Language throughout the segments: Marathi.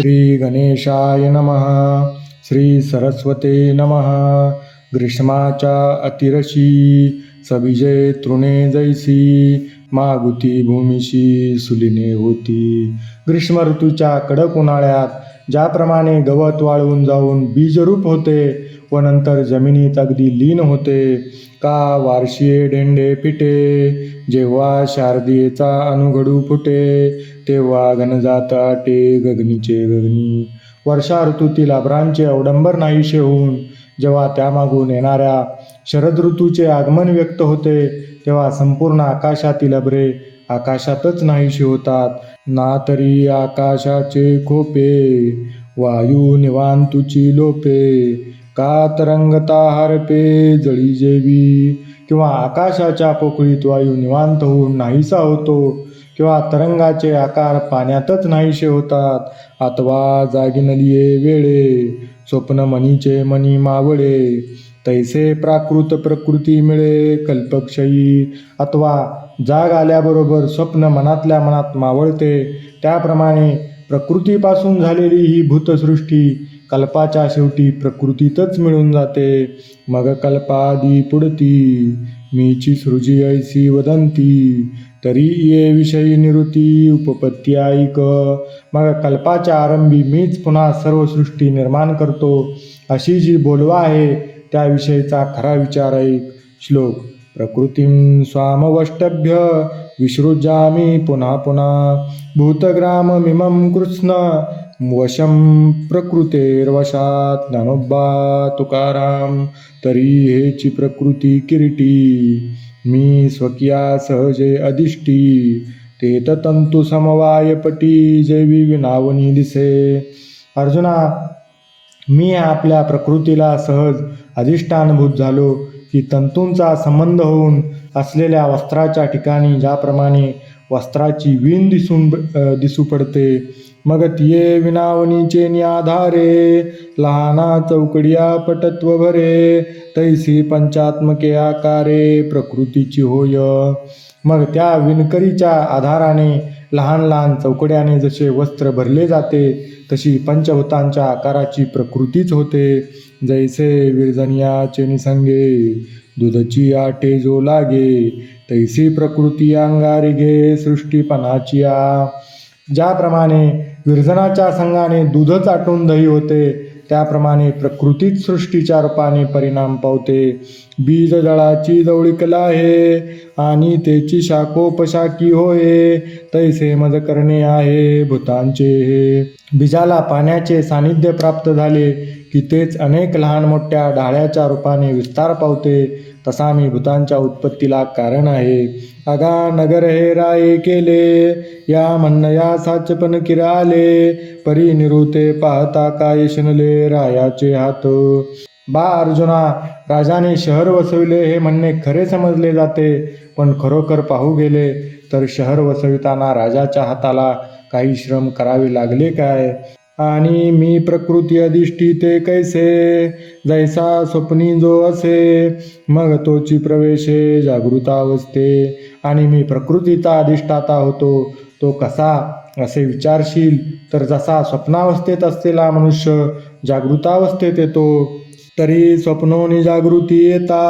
श्री गणेशाय नमः श्री सरस्वते नमः। ग्रीष्माच्या अतिरशी सविजय तृणे जैसी मागुती भूमिशी सुलिने होती। ग्रीष्म ऋतूच्या कडक उन्हाळ्यात ज्याप्रमाणे गवत वाळून जाऊन बीजरूप होते व नंतर जमिनीत अगदी लीन होते. का वार्षिये ढेंडे फिटे जेव्हा शारदीयेचा अनुघडू फुटे तेव्हा घनजाता टे गगनीचे गगनी. वर्षा ऋतूतील अभ्रांचे अवडंबर नाहीशे होऊन जेव्हा त्यामागून येणाऱ्या शरद ऋतूचे आगमन व्यक्त होते तेव्हा संपूर्ण आकाशातील अभ्रे आकाशातच नाहीशी होतात. ना तरी आकाशाचे खोपे वायू निवांतुची लोपे का तरंगता हरपे जळी जेवी. किंवा आकाशाच्या पोकळीत वायू निवांत होऊन नाहीसा होतो. किंवा तरंगाचे आकार पाण्यातच नाहीसे होतात. अथवा जागिनलिये वेळे. स्वप्न मनीचे मनी मावळे. तैसे प्राकृत प्रकृती मिळे कल्पक्षयी. अथवा जाग आल्याबरोबर स्वप्न मनातल्या मनात मावळते. त्याप्रमाणे प्रकृतीपासून झालेली ही भूतसृष्टी कल्पाच्या शेवटी प्रकृतीतच मिळून जाते. मग कल्पादी पुढती मीची सृजी ऐसी वदंती तरी ये विषयी निवृत्ती उपपत्ती ऐक. मग कल्पाच्या आरंभी मीच पुन्हा सर्व सृष्टी निर्माण करतो. अशी जी बोलवा आहे त्याविषयीचा खरा विचार ऐक. श्लोक प्रकृतीं स्वामवष्टभ्य विसृजामी पुन्हा पुन्हा. भूतग्राममिमं कृष्ण वशं प्रकृतेर्वशात् ज्ञानोबा तुकाराम तरी हेची प्रकृती किरीटी मी स्वकीया सहजे अधिष्टी ते तंतु समवायपटी जैवी विनावनी दिसे। अर्जुना मी आपल्या प्रकृतीला सहज अधिष्ठानभूत झालो की तंतूंचा संबंध होऊन असलेल्या वस्त्राच्या ठिकाणी ज्याप्रमाणे वस्त्राची विण दिसून दिसू पडते मग तिये विनावनीचे आधारे लहाना चौकडिया पटत्व भरे तैसी पंचात्मके आकारे प्रकृतीची होय. मग त्या विणकरीच्या आधाराने लहान लहान चौकड्याने जसे वस्त्र भरले जाते तशी पंचभूतांच्या आकाराची प्रकृतीच होते. जैसे विरजनियाचे निसंगे दुधची आटे जो लागे तैसी प्रकृती अंगारी घे सृष्टीपणाची ज्याप्रमाणे विरजनाच्या संघाने दूधच आटून दही होते. त्याप्रमाणे प्रकृतीच सृष्टीच्या रूपाने परिणाम पावते. बीज जळाची जवळीकला आहे आणि त्याची शाखोपशाखी होय. तैसे मज करणे आहे भूतांचे हे. बीजाला पाण्याचे सानिध्य प्राप्त झाले की तेच अनेक लहान मोठ्या डाळ्याच्या रूपाने विस्तार पावते. तसा मी भूतांच्या उत्पत्तीला कारण आहे. अगा नगर हे राये केले या म्हणया साचपण किराले परी निरुते पाहता काय शिनले रायाचे हात. बा अर्जुना राजाने शहर वसविले हे म्हणणे खरे समजले जाते पण खरोखर पाहू गेले तर शहर वसविताना राजाच्या हाताला काही श्रम करावे लागले काय? आणि मी प्रकृती अधिष्ठिते कैसे? जैसा स्वप्नी जो असे मग तोची प्रवेशे जागृतावस्थे आणि मी प्रकृतीचा अधिष्ठाता होतो तो कसा? असे विचारशील? तर जसा स्वप्नावस्थेत असलेला मनुष्य जागृतावस्थेत येतो तरी स्वप्नोनी जागृती येता.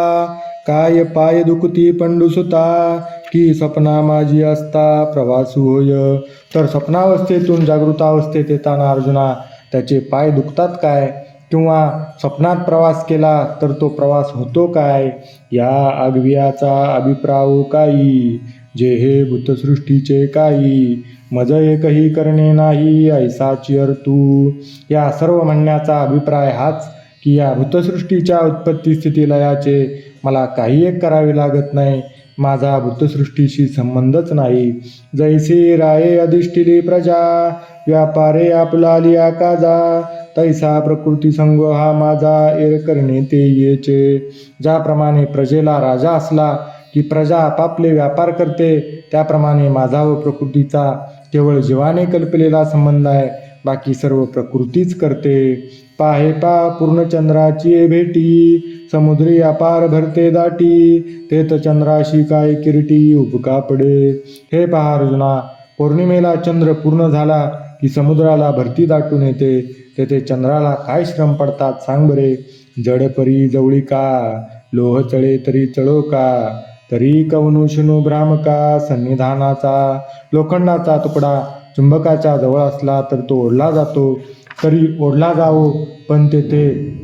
काय पाय दुखती पंडुसुता की स्वप्ना माझी असता? प्रवासू होय. तर स्वप्नावस्थेतून जागृतावस्थेत येताना अर्जुना त्याचे पाय दुखतात काय? किंवा स्वप्नात प्रवास केला तर तो प्रवास होतो काय? या आगवियाचा अभिप्राव काही जे हे भूतसृष्टीचे काही. मज एकही करणे नाही ऐसा चिअर तू. या सर्व म्हणण्याचा अभिप्राय हाच की या भूतसृष्टीच्या उत्पत्ती स्थिती लयाचे मला काही एक करावे लागत नाही. माझा भूतसृष्टीशी संबंधच नाही. जैसी राये अधिष्ठिली प्रजा व्यापारे आपला लिया काजा. तैसा प्रकृती संघ हा माझा एर करणे ते येचे. ज्याप्रमाणे प्रजेला राजा असला की प्रजा आपापले व्यापार करते त्याप्रमाणे माझा व प्रकृतीचा केवळ जीवाने कल्पलेला संबंध आहे. बाकी सर्व प्रकृतीच करते. पाहे पा पूर्णचंद्राची भेटी. समुद्री अपार भरते दाटी. तेत चंद्राशी काय किरटी उपका पडे. हे पहा अर्जुना पौर्णिमेला चंद्र पूर्ण झाला की समुद्राला भरती दाटून येते. तेथे चंद्राला काय श्रम पडतात सांग बरे. जड परी जवळी का? लोह चळे तरी चळो का? तरी कवनु भ्रामका सन्निधानाचा लोखंडाचा तुकडा चुंबकाच्या जवळ असला तर तो ओढला जातो. तरी ओढला जावो पण तेथे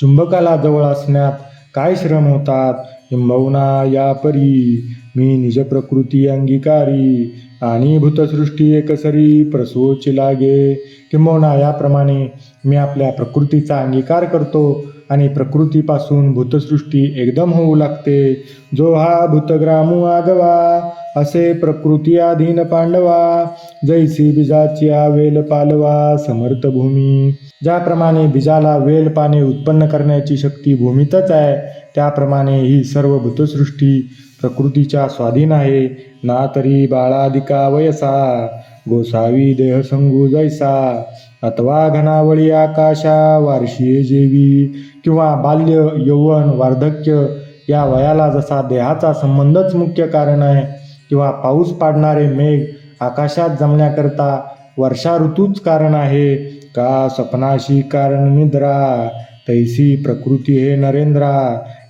चुंबकाला जवळ असण्यात काय श्रम होतात? किंबहुना या परी मी निज प्रकृती अंगीकारी आणि भूतसृष्टी एकसरी प्रसूची लागे. किंबहुना याप्रमाणे मी आपल्या प्रकृतीचा अंगीकार करतो आणि प्रकृतीपासून भूतसृष्टी एकदम होऊ लागते. जो हा भूतग्रामू आगवा असे प्रकृती अधीन पांडवा जैसी बीजाची वेल पालवा समर्थ भूमी. ज्याप्रमाणे बीजाला वेल पाने उत्पन्न करण्याची शक्ती भूमीतच आहे त्याप्रमाणे ही सर्व भूतसृष्टी प्रकृतीच्या स्वाधीन आहे. ना तरी बाळाधिका वयसा गोसावी देहसंगू जैसा अथवा घनावळी आकाशा वार्षीय जेवी किंवा बाल्य यौवन वार्धक्य या वयाला जसा देहाचा संबंधच मुख्य कारण आहे किंवा पाऊस पाडणारे मेघ आकाशात जमण्याकरता वर्षा ऋतूच कारण आहे का स्वप्नाशी कारण निद्रा तैसी प्रकृती हे नरेंद्रा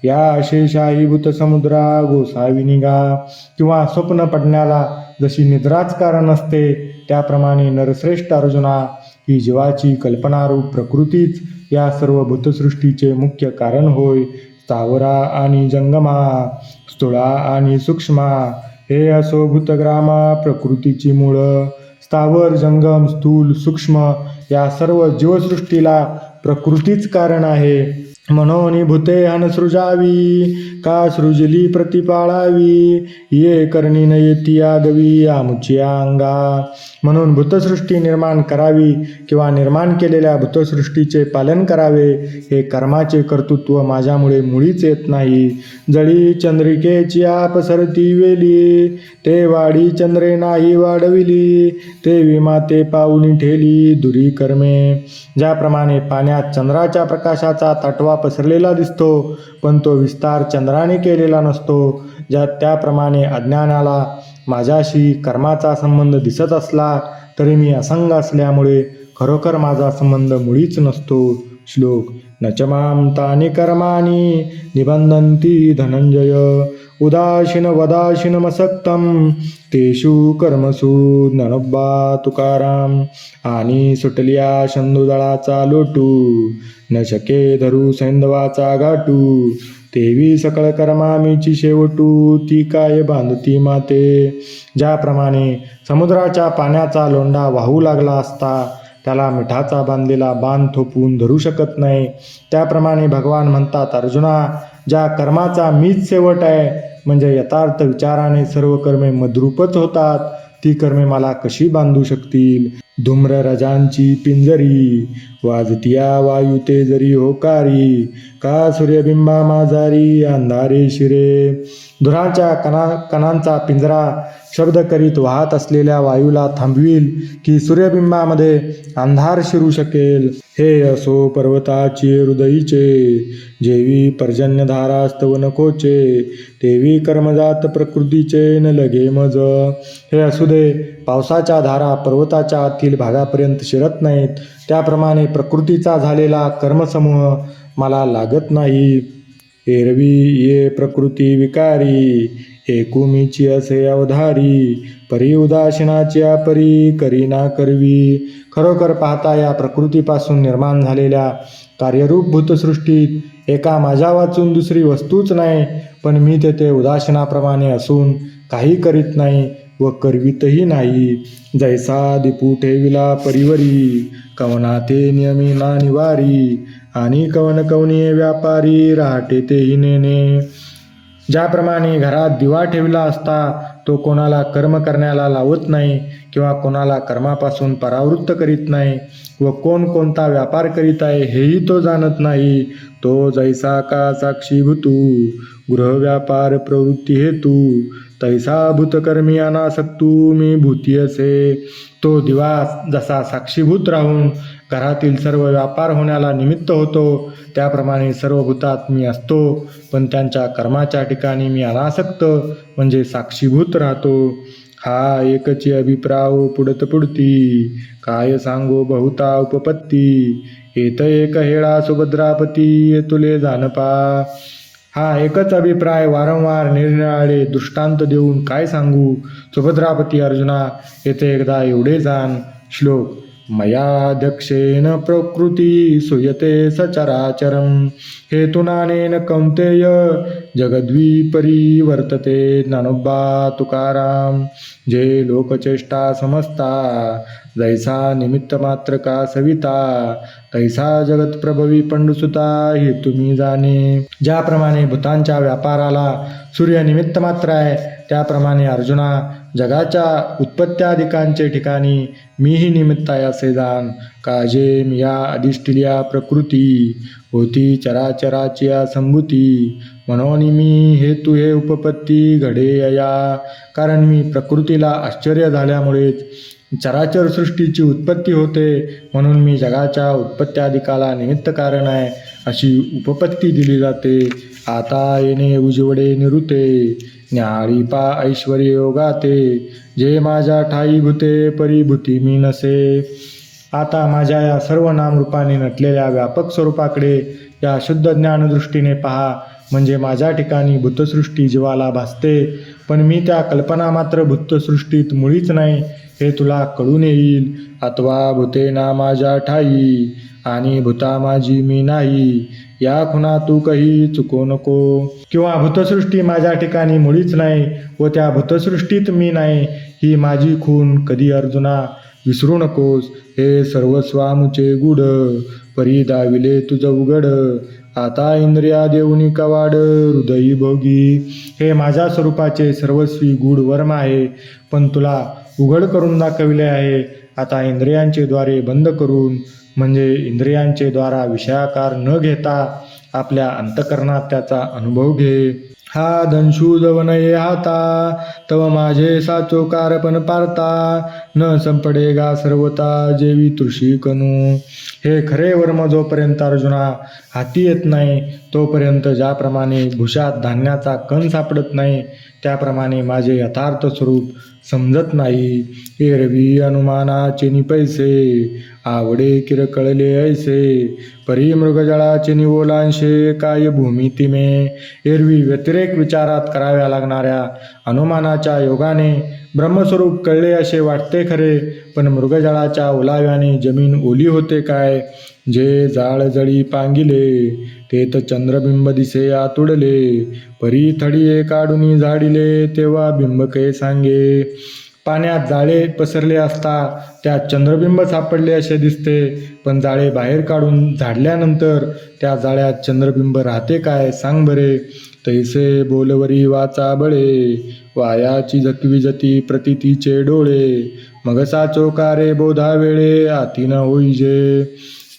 या अशेषाहीभूत भूतसमुद्रा गोसाविनिगा किंवा स्वप्न पडण्याला जशी निद्राच कारण असते त्याप्रमाणे नरश्रेष्ठ अर्जुना ही जीवाची कल्पनारूप प्रकृतीच या सर्व भूतसृष्टीचे मुख्य कारण होय. स्थावरा आणि जंगमा स्थूळा आणि सूक्ष्मा हे असो भूतग्रामा प्रकृतीची मुळं. स्थावर जंगम स्थूल सूक्ष्म या सर्व जीवसृष्टीला प्रकृतीच कारण आहे. म्हणून भूते अनसृजावी का सृजली प्रतिपाळावी ये करणी न येती आगवी आमुची अंगा म्हणून भूतसृष्टी निर्माण करावी किंवा निर्माण केलेल्या भूतसृष्टीचे पालन करावे हे कर्माचे कर्तृत्व माझ्यामुळे मुळीच येत नाही. जळी चंद्रिकेची आपसरती वेली ते वाडी चंद्रे नाही वाढविली ते विमा ते पाऊनी ठेली दुरी कर्मे. ज्याप्रमाणे पाण्यात चंद्राच्या प्रकाशाचा तटवा पसरलेला दिसतो पण तो विस्तार चंद्राने केलेला नसतो ज्या त्याप्रमाणे अज्ञानाला माझ्याशी कर्माचा संबंध दिसत असला तरी मी असंग असल्यामुळे खरोखर माझा संबंध मुळीच नसतो. श्लोक न तानी मां निबंधंती धनंजय उदासीन वदासीनमसक्तं तेषु कर्मसु ननब्बा तुकाराम आणि सुटल्या शंदुदळाचा लोटू न शके धरू सैंदवाचा गाटू तेवी सकळ कर्मामीची शेवटू ती काय बांधती माते? ज्याप्रमाणे समुद्राच्या पाण्याचा लोंढा वाहू लागला असता त्याला मिठाचा बांधलेला बांध थोपून धरू शकत नाही. त्याप्रमाणे भगवान म्हणतात अर्जुना ज्या कर्माचा मीच शेवट आहे म्हणजे यथार्थ विचाराने सर्व कर्मे मद्रूपच होतात ती कर्मे मला कशी बांधू शकतील? धूम्र रजांची पिंजरी वाजतिया वायू ते जरी होकारी का सूर्यबिंबा माझारी अंधारे शिरे? धुराच्या कणा कणांचा पिंजरा शब्द करीत वाहत असलेल्या वायूला थांबवील की सूर्यबिंबामध्ये अंधार शिरू शकेल? हे असो पर्वताची हृदयीचे जेवी व नकोचे तेवी कर्मजात प्रकृतीचे न लगे मज. हे असू दे पावसाच्या धारा पर्वताच्या आतील भागापर्यंत शिरत नाहीत. त्याप्रमाणे प्रकृतीचा झालेला कर्मसमूह मला लागत नाही. एरवी ये प्रकृती विकारी एकुमीची असे अवधारी परी उदासीनाच्या परी करीना करवी. खरोखर पाहता या प्रकृतीपासून निर्माण झालेल्या कार्यरूप भूतसृष्टीत एका माझ्या वाचून दुसरी वस्तूच नाही पण मी तेथे उदासीनाप्रमाणे असून काही करीत नाही व करवीतही नाही. जैसा दिपू ठेविला परिवरी कवनाते नियमी ना निवारी आणि कवन कवनीय व्यापारी राहते तेही नेणे. ज्याप्रमाणे घरात दिवा ठेवला असता तो कोणाला कर्म करण्याला लावत नाही किंवा कोणाला कर्मापासून परावृत्त करीत नाही व कोण कोणता व्यापार करीत आहे हेही तो जाणत नाही तो जैसा का साक्षी भूतू? गृहव्यापार प्रवृत्ती हेतू। तैसा भूतकर्मी अनासक्तू मी भूती असे। तो दिवा जसा साक्षीभूत राहून घरातील सर्व व्यापार होण्याला निमित्त होतो. त्याप्रमाणे सर्व भूतात मी असतो. पण त्यांच्या कर्माच्या ठिकाणी मी अनासक्त म्हणजे साक्षीभूत राहतो. हा एकची अभिप्राव पुढत पुढती. काय सांगो बहुता उपपत्ती? येत एक हेळा सुभद्रापती तुले जानपा हा एकच अभिप्राय वारंवार निरनिराळे दृष्टांत देऊन काय सांगू? सुभद्रापती अर्जुना येथे एकदा एवढे जाण. श्लोक मयाध्यक्षेन प्रकृती सुयते सचराचरं हेतुनानेन कौन्तेय जगद्विपरिवर्तते ननुब्बा तुकाराम जे लोकचेष्टा समजता जैसा निमित्त मात्र का सविता तैसा जगत प्रभवी पंडुसुता हे तुम्ही जाणे ज्याप्रमाणे भूतांच्या व्यापाराला सूर्य निमित्त मात्र आहे त्याप्रमाणे अर्जुना जगाच्या उत्पत्त्यादिकांचे ठिकाणी मीही निमित्त आहे असे जाण काजे मिया अधिष्ठिल्या प्रकृती होती चराचराची संभूती म्हणून मी हेतू हे उपपत्ती घडे या कारण मी प्रकृतीला आश्चर्य झाल्यामुळेच चराचर सृष्टीची उत्पत्ती होते म्हणून मी जगाच्या उत्पत्त्यादिकाला निमित्त कारण आहे अशी उपपत्ती दिली जाते. आता येणे उजवडे निरुते न्याळी पा ऐश्वर योगाते. जे माझ्या ठाई भूते परिभूती मी नसे. आता माझ्या या सर्व नामरूपाने नटलेल्या व्यापक स्वरूपाकडे या शुद्ध ज्ञानदृष्टीने पहा. म्हणजे माझ्या ठिकाणी भूतसृष्टी जीवाला भासते. पण मी त्या कल्पना मात्र भूतसृष्टीत मुळीच नाही. हे तुला कळून येईल. अथवा भूते ना माझ्या ठाई आणि भूता माझी मी नाही. या खुणा तू काही चुको नको. किंवा भूतसृष्टी माझ्या ठिकाणी मुळीच नाही व त्या भूतसृष्टीत मी नाही ही माझी खून कधी अर्जुना? विसरू नकोस हे सर्वस्वामुचे गुड परी दाविले तुझं उघड. आता इंद्रिया देऊनी कवाड हृदयी भोगी. हे माझ्या स्वरूपाचे सर्वस्वी गूढ वर्म आहे पण तुला उघड करून दाखविले आहे. आता इंद्रियांचे द्वारे बंद करून म्हणजे इंद्रियांचे द्वारा विषयाकार न घेता आपल्या अंतकरणात त्याचा अनुभव घे. हा दंशू हाता तव माझे साचोकारपण पारता न संपडेगा सर्वता जेवी तृषी कनू. हे खरे वर्म जोपर्यंत अर्जुना हाती येत नाही तोपर्यंत ज्याप्रमाणे भुशात धान्याचा कण सापडत नाही त्याप्रमाणे माझे यथार्थ स्वरूप समजत नाही. एरवी अनुमानाचे निपैसे आवडे आवडे किरकळले ऐसे परी मृगजळाचे निवोलांशे काय भूमी तिमे. एरवी व्यतिरेक विचारात कराव्या लागणाऱ्या अनुमानाच्या योगाने ब्रह्मस्वरूप कळले असे वाटते खरे पण मृगजळाच्या ओलाव्याने जमीन ओली होते काय? जे जाळजळी पांगिले ते तर चंद्रबिंब दिसे आतुडले. परी थडिये काढून झाडिले तेव्हा बिंबके सांगे पाण्यात जाळे पसरले असता त्यात चंद्रबिंब सापडले असे दिसते. पण जाळे बाहेर काढून झाडल्यानंतर त्या जाळ्यात चंद्रबिंब राहते काय? सांग बरे. तैसे बोलवरी वाचा बळे वायाची जखवी जती प्रतितीचे डोळे मगसा चोकारे बोधा वेळे आतीन होईजे.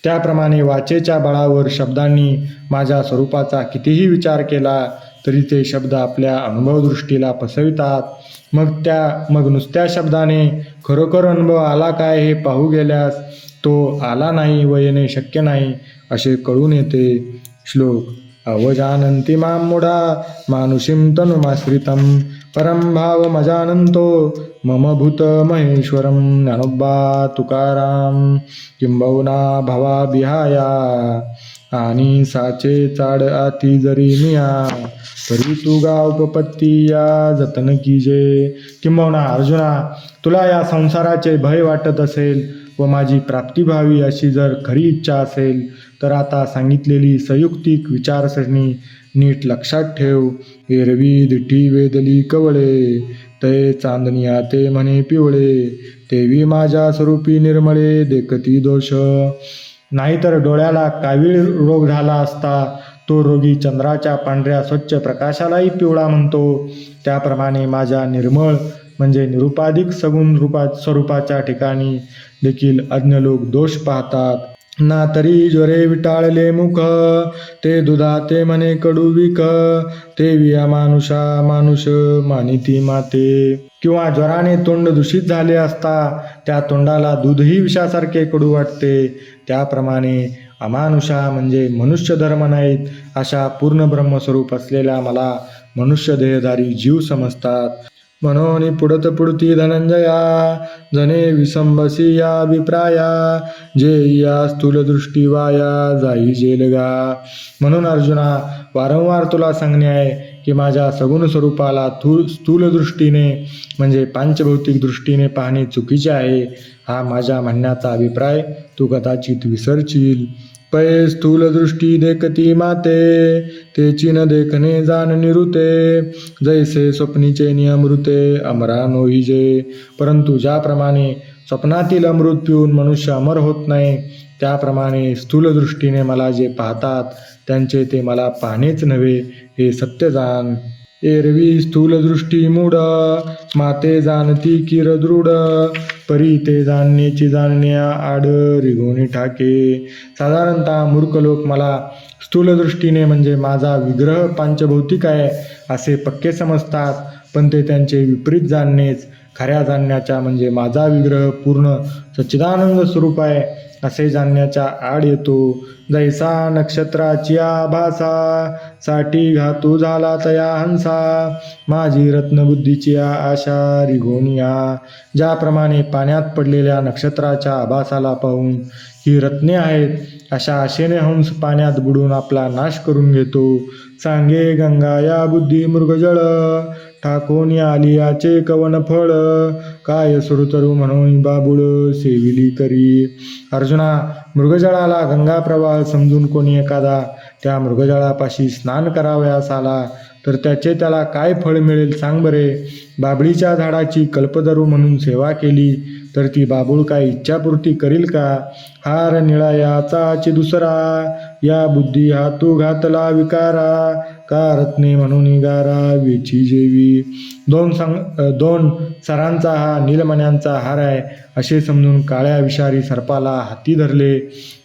त्याप्रमाणे वाचेच्या बळावर शब्दांनी माझ्या स्वरूपाचा कितीही विचार केला तरी ते शब्द आपल्या अनुभवदृष्टीला फसवितात मग त्या मग नुसत्या शब्दाने खरोखर अनुभव आला काय हे पाहू गेल्यास तो आला नाही व येणे शक्य नाही असे कळून येते. श्लोक अवजानन्ति मां मुडा मानुषीं तनुमाश्रितं परं भावमजानन्तो मम भूत महेश्वरं तुकारां तुकाराम। किंबहुना भवा विहाया आणि साचे चाड आती जरी मिया। तरी तू गा उपपत्ती या जतन कीजे। किंबहुना अर्जुना तुला या संसाराचे भय वाटत असेल व माझी प्राप्ती व्हावी अशी जर खरी इच्छा असेल तर आता सांगितलेली संयुक्तिक विचारसरणी नीट लक्षात ठेव. एरवी दिठी वेदली कवळे ते चांदनिया ते म्हणे पिवळे तेवी माझ्या स्वरूपी निर्मळे देखती दोष. नाहीतर डोळ्याला कावीळ रोग झाला असता तो रोगी चंद्राच्या पांढऱ्या स्वच्छ प्रकाशालाही पिवळा म्हणतो. त्याप्रमाणे माझ्या निर्मळ म्हणजे निरुपाधिक सगुण रूपा स्वरूपाच्या ठिकाणी देखील अज्ञ लोक दोष पाहतात. ना तरी ज्वरे विटाळले मुख ते दुधा ते कडू विक ते विया मानुषा मानुष मानिती माते. किंवा ज्वराने तोंड दूषित झाले असता त्या तोंडाला दूधही विषासारखे कडू वाटते. त्याप्रमाणे अमानुषा म्हणजे मनुष्य धर्म नाहीत अशा पूर्ण ब्रह्मस्वरूप असलेल्या मला मनुष्य देहधारी जीव समजतात. म्हणून पुढत पुढती धनंजया जने विसंबसी या अभिप्राया जे या स्थूल दृष्टी वाया जाई जेलगा। म्हणून अर्जुना वारंवार तुला सांगणे आहे की माझ्या सगुण स्वरूपाला थू स्थूल दृष्टीने म्हणजे पांचभौतिक दृष्टीने पाहणे चुकीचे आहे. हा माझ्या म्हणण्याचा अभिप्राय तू कदाचित विसरशील. पै स्थूल दृष्टी देखती माते तेची न देखणे जाण निरुते। जैसे स्वप्नीचे नियमृते अमरा नोहिजे परंतु ज्याप्रमाणे स्वप्नातील अमृत पिऊन मनुष्य अमर होत नाही त्याप्रमाणे स्थूल दृष्टीने मला जे पाहतात त्यांचे ते मला पाहणेच नव्हे हे सत्य जाण एरवी स्थूल दृष्टी मूढ माते जाणती किर दृढ परी ते जाणण्याची जाणण्या आड रिगोनी ठाके साधारणतः मूर्ख लोक मला स्थूल दृष्टीने म्हणजे माझा विग्रह पांचभौतिक आहे असे पक्के समजतात पण ते त्यांचे विपरीत जाणणेच. खऱ्या जाणण्याच्या म्हणजे माझा विग्रह पूर्ण सच्चिदानंद स्वरूप आहे. असे जाणण्याच्या आड येतो. जैसा नक्षत्राची आभासा साठी घातू झाला तया हंसा. माझी रत्नबुद्धीची आशा रिगोनिया. ज्याप्रमाणे पाण्यात पडलेल्या नक्षत्राच्या आभासाला पाहून ही रत्ने आहेत अशा आशेने हंस पाण्यात बुडून आपला नाश करून घेतो. सांगे गंगा या बुद्धी मृगजळ ठाकोनी आली याचे कवन फळ काय सुरतरू म्हणून बाबुळ सेविली करी अर्जुना मृगजळाला गंगा प्रवाह समजून कोणी एखादा त्या मृगजळापाशी स्नान करावयास आला तर त्याचे त्याला काय फळ मिळेल सांग बरे. बाबळीच्या झाडाची कल्पदरू म्हणून सेवा केली तर ती बाबूळ काय इच्छापूर्ती करील का? हार निळा याचाची दुसरा. या बुद्धी हातू घातला विकारा. का रत्ने म्हणून गारा वेची जेवी. दोन संग दोन सरांचा हा नीलमण्यांचा हार आहे. असे समजून काळ्या विषारी सर्पाला हाती धरले.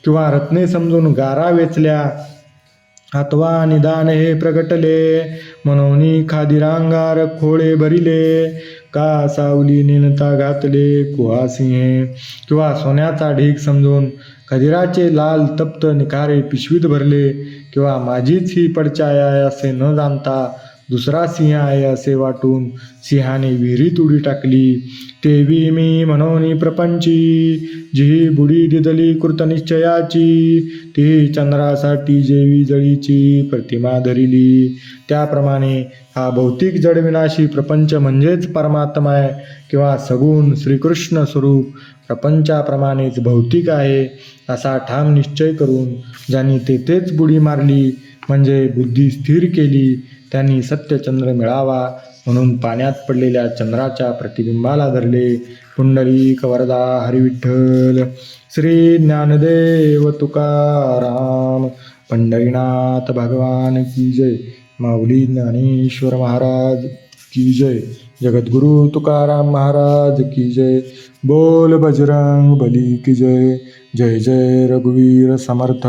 किंवा रत्ने समजून गारा वेचल्या. हातवा निदान हे प्रगटले. म्हणून खादिरांगार खोळे भरिले. का सावली निनता घातले कुहासिंहे किंवा सोन्याचा ढीक समजून खदिराचे लाल तप्त निखारे पिशवीत भरले? किंवा माझीच ही पडचाय आहे असे न जाणता दुसरा सिंह आहे असे वाटून सिंहाने विहिरीत उडी टाकली. तेवी मी म्हणून प्रपंची जी बुडी दिदली कृतनिश्चयाची ती चंद्रासाठी जेवी जळीची प्रतिमा धरिली. त्याप्रमाणे हा भौतिक जडविनाशी प्रपंच म्हणजेच परमात्मा आहे किंवा सगुण श्रीकृष्ण स्वरूप प्रपंचाप्रमाणेच भौतिक आहे असा ठाम निश्चय करून ज्यांनी तेथेच बुडी मारली म्हणजे बुद्धी स्थिर केली त्यांनी सत्यचंद्र मिळावा म्हणून पाण्यात पडलेल्या चंद्राच्या प्रतिबिंबाला धरले. पुंडलिक वरदा हरिविठ्ठल श्री ज्ञानदेव तुकाराम पंढरीनाथ भगवान की जय माऊली ज्ञानेश्वर महाराज की जय जगद्गुरु तुकाराम महाराज की जय बोल बजरंग बली की जय जय जय रघुवीर समर्थ.